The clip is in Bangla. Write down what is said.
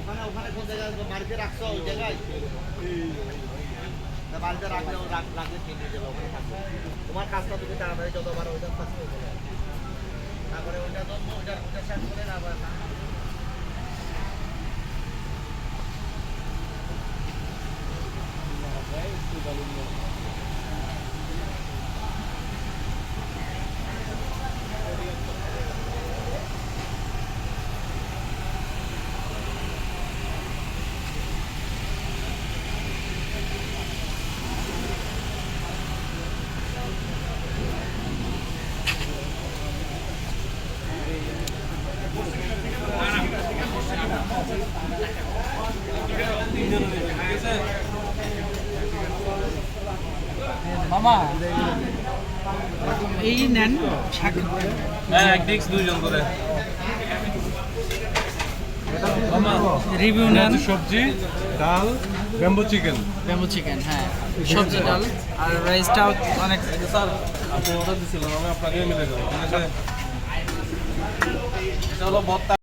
ওখানে ওখানে কোন ওই জায়গায়? বাড়িতে যাবে, ওখানে থাকবে। তোমার তুমি তাড়াতাড়ি যত পারো ওইটা ফার্স্ট করে দেবে। তারপরে ওইটা তো ওইটা ওইটা শেষ করে না। আবার না মামা এই নেন হ্যাঁ এক ডিস্ক দুইজন করে। রিভিউ নেন। সবজি ডাল ব্যাম্বো চিকেন ব্যাম্বু চিকেন হ্যাঁ। সবজি ডাল আর রাইসটাও অনেক স্যার আপনি অর্ডার দিছিলাম আমি আপনাকে মিলে দেবো। ঠিক আছে? এটা হলো